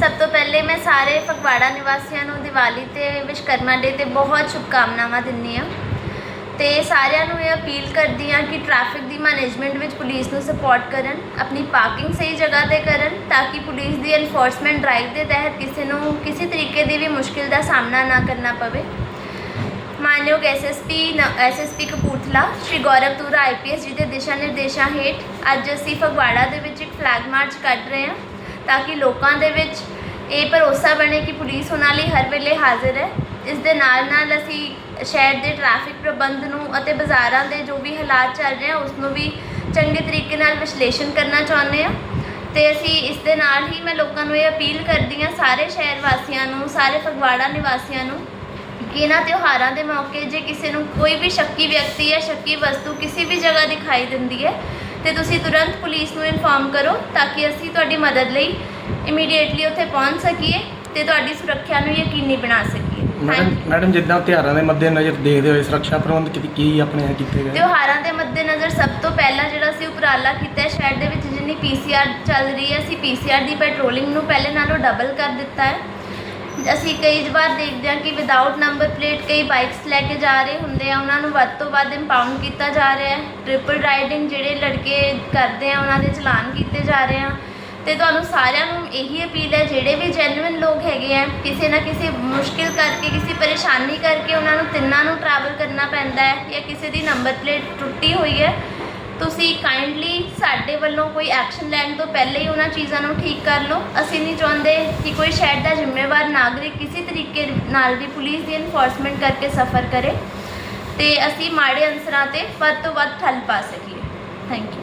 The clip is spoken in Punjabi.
ਸਭ ਤੋਂ ਪਹਿਲੇ ਮੈਂ ਸਾਰੇ ਫਗਵਾੜਾ ਨਿਵਾਸੀਆਂ ਨੂੰ ਦੀਵਾਲੀ ਤੇ ਵਿਸ਼ਕਰਮਾ ਡੇ ਤੇ ਬਹੁਤ ਸ਼ੁਭਕਾਮਨਾਵਾਂ ਦਿੰਦੀ ਹਾਂ। ਤੇ ਸਾਰਿਆਂ ਨੂੰ ਇਹ ਅਪੀਲ ਕਰਦੀ ਹਾਂ ਕਿ ਟ੍ਰੈਫਿਕ ਦੀ ਮੈਨੇਜਮੈਂਟ ਵਿੱਚ ਪੁਲਿਸ ਨੂੰ ਸਪੋਰਟ ਕਰਨ, ਆਪਣੀ ਪਾਰਕਿੰਗ ਸਹੀ ਜਗ੍ਹਾ ਤੇ ਕਰਨ ਤਾਂ ਕਿ ਪੁਲਿਸ ਦੀ ਐਨਫੋਰਸਮੈਂਟ ਡਰਾਈਵ ਦੇ ਤਹਿਤ ਕਿਸੇ ਨੂੰ ਕਿਸੇ ਤਰੀਕੇ ਦੀ ਵੀ ਮੁਸ਼ਕਿਲ ਦਾ ਸਾਹਮਣਾ ਨਾ ਕਰਨਾ ਪਵੇ। ਮਾਨਯੋਗ SSP SSP Kapurthala, Shri Gaurav Toora IPS ji ਦੇ ਦਿਸ਼ਾ ਨਿਰਦੇਸ਼ਾਂ ਹੇਠ ਅੱਜ ਅਸੀਂ ਫਗਵਾੜਾ ਦੇ ਵਿੱਚ ਇੱਕ ਫਲੈਗ ਮਾਰਚ ਕੱਢ ਰਹੇ ਹਾਂ। ਤਾਂ ਕਿ ਲੋਕਾਂ ਦੇ ਵਿੱਚ ਇਹ ਭਰੋਸਾ ਬਣੇ ਕਿ ਪੁਲਿਸ ਉਹਨਾਂ ਲਈ ਹਰ ਵੇਲੇ ਹਾਜ਼ਰ ਹੈ। ਇਸ ਦੇ ਨਾਲ ਨਾਲ ਅਸੀਂ ਸ਼ਹਿਰ ਦੇ ਟ੍ਰੈਫਿਕ ਪ੍ਰਬੰਧ ਨੂੰ ਅਤੇ ਬਾਜ਼ਾਰਾਂ ਦੇ ਜੋ ਵੀ ਹਾਲਾਤ ਚੱਲ ਰਹੇ ਆ, ਉਸ ਨੂੰ ਵੀ ਚੰਗੇ ਤਰੀਕੇ ਨਾਲ ਵਿਸ਼ਲੇਸ਼ਣ ਕਰਨਾ ਚਾਹੁੰਦੇ ਹਾਂ ਤੇ ਅਸੀਂ ਇਸ ਦੇ ਨਾਲ ਹੀ ਮੈਂ ਲੋਕਾਂ ਨੂੰ ਇਹ ਅਪੀਲ ਕਰਦੀ ਹਾਂ, ਸਾਰੇ ਸ਼ਹਿਰ ਵਾਸੀਆਂ ਨੂੰ, ਸਾਰੇ ਫਗਵਾੜਾ ਨਿਵਾਸੀਆਂ ਨੂੰ, ਕਿ ਇਹਨਾਂ ਤਿਉਹਾਰਾਂ ਦੇ ਮੌਕੇ ਜੇ ਕਿਸੇ ਨੂੰ ਕੋਈ ਵੀ ਸ਼ੱਕੀ ਵਿਅਕਤੀ ਜਾਂ ਸ਼ੱਕੀ ਵਸਤੂ ਕਿਸੇ ਵੀ ਜਗ੍ਹਾ ਦਿਖਾਈ ਦਿੰਦੀ ਹੈ ਤੇ ਤੁਸੀਂ ਤੁਰੰਤ ਪੁਲਿਸ ਨੂੰ ਇਨਫੋਰਮ ਕਰੋ ਤਾਂ ਕਿ ਅਸੀਂ ਤੁਹਾਡੀ ਮਦਦ ਲਈ ਇਮੀਡੀਏਟਲੀ ਉੱਥੇ ਪਹੁੰਚ ਸਕੀਏ ਤੇ ਤੁਹਾਡੀ ਸੁਰੱਖਿਆ ਨੂੰ ਯਕੀਨੀ ਬਣਾ ਸਕੀਏ। ਮੈਡਮ ਥੈਂਕ ਮੈਡਮ ਜਿੱਦਾਂ ਤਿਉਹਾਰਾਂ ਦੇ ਮੱਦੇਨਜ਼ਰ ਦੇਖਦੇ ਹੋਏ ਸੁਰੱਖਿਆ ਪ੍ਰਬੰਧ ਕੀ- ਕੀ ਆਪਣੇ ਕੀਤੇ ਗਏ? ਤਿਉਹਾਰਾਂ ਦੇ ਮੱਦੇਨਜ਼ਰ ਸਭ ਤੋਂ ਪਹਿਲਾਂ ਜਿਹੜਾ ਅਸੀਂ ਉਪਰਾਲਾ ਕੀਤਾ ਹੈ ਸ਼ਹਿਰ ਦੇ ਵਿੱਚ ਜਿੰਨੀ ਪੀਸੀਆਰ ਚੱਲ ਰਹੀ ਹੈ ਅਸੀਂ ਪੀਸੀਆਰ ਦੀ ਪੈਟਰੋਲਿੰਗ ਨੂੰ ਪਹਿਲੇ ਨਾਲੋਂ ਡਬਲ ਕਰ ਦਿੱਤਾ ਹੈ। ਅਸੀਂ ਕਈ ਵਾਰ ਦੇਖਦੇ ਹਾਂ ਕਿ ਵਿਦਆਊਟ ਨੰਬਰ ਪਲੇਟ ਕਈ ਬਾਈਕਸ ਲੈ ਕੇ ਜਾ ਰਹੇ ਹੁੰਦੇ ਆ, ਉਹਨਾਂ ਨੂੰ ਵੱਧ ਤੋਂ ਵੱਧ ਇੰਪਾਊਂਡ ਕੀਤਾ ਜਾ ਰਿਹਾ ਹੈ। ਟ੍ਰਿਪਲ ਰਾਈਡਿੰਗ ਜਿਹੜੇ ਲੜਕੇ ਕਰਦੇ ਆ, ਉਹਨਾਂ ਦੇ ਚਲਾਨ ਕੀਤੇ ਜਾ ਰਹੇ ਆ। ਤੇ ਤੁਹਾਨੂੰ ਸਾਰਿਆਂ ਨੂੰ ਇਹੀ ਅਪੀਲ ਹੈ, ਜਿਹੜੇ ਵੀ ਜੈਨੂਇਨ ਲੋਕ ਹੈਗੇ ਆ, ਕਿਸੇ ਨਾ ਕਿਸੇ ਮੁਸ਼ਕਿਲ ਕਰਕੇ, ਕਿਸੇ ਪਰੇਸ਼ਾਨੀ ਕਰਕੇ ਉਹਨਾਂ ਨੂੰ ਤਿੰਨਾਂ ਨੂੰ ਟਰੈਵਲ ਕਰਨਾ ਪੈਂਦਾ ਹੈ ਜਾਂ ਕਿਸੇ ਦੀ ਨੰਬਰ ਪਲੇਟ ਟੁੱਟੀ ਹੋਈ ਹੈ ਤੁਸੀਂ ਕਾਈਂਡਲੀ ਸਾਡੇ ਵੱਲੋਂ ਕੋਈ ਐਕਸ਼ਨ ਲੈਣ ਤੋਂ ਪਹਿਲੇ ਹੀ ਉਹਨਾਂ ਚੀਜ਼ਾਂ ਨੂੰ ਠੀਕ ਕਰ ਲਓ। ਅਸੀਂ ਨਹੀਂ ਚਾਹੁੰਦੇ ਕਿ ਕੋਈ ਸ਼ਹਿਰ ਦਾ ਜ਼ਿੰਮੇਵਾਰ ਨਾਗਰਿਕ ਕਿਸੇ ਤਰੀਕੇ ਨਾਲ ਵੀ ਪੁਲਿਸ ਦੀ ਇਨਫੋਰਸਮੈਂਟ ਕਰਕੇ ਸਫਰ ਕਰੇ ਤੇ ਅਸੀਂ ਮਾੜੇ ਅਨਸਰਾਂ ਤੇ ਵੱਧ ਤੋਂ ਵੱਧ ਠੱਲ ਪਾ ਸਕੀਏ। Thank you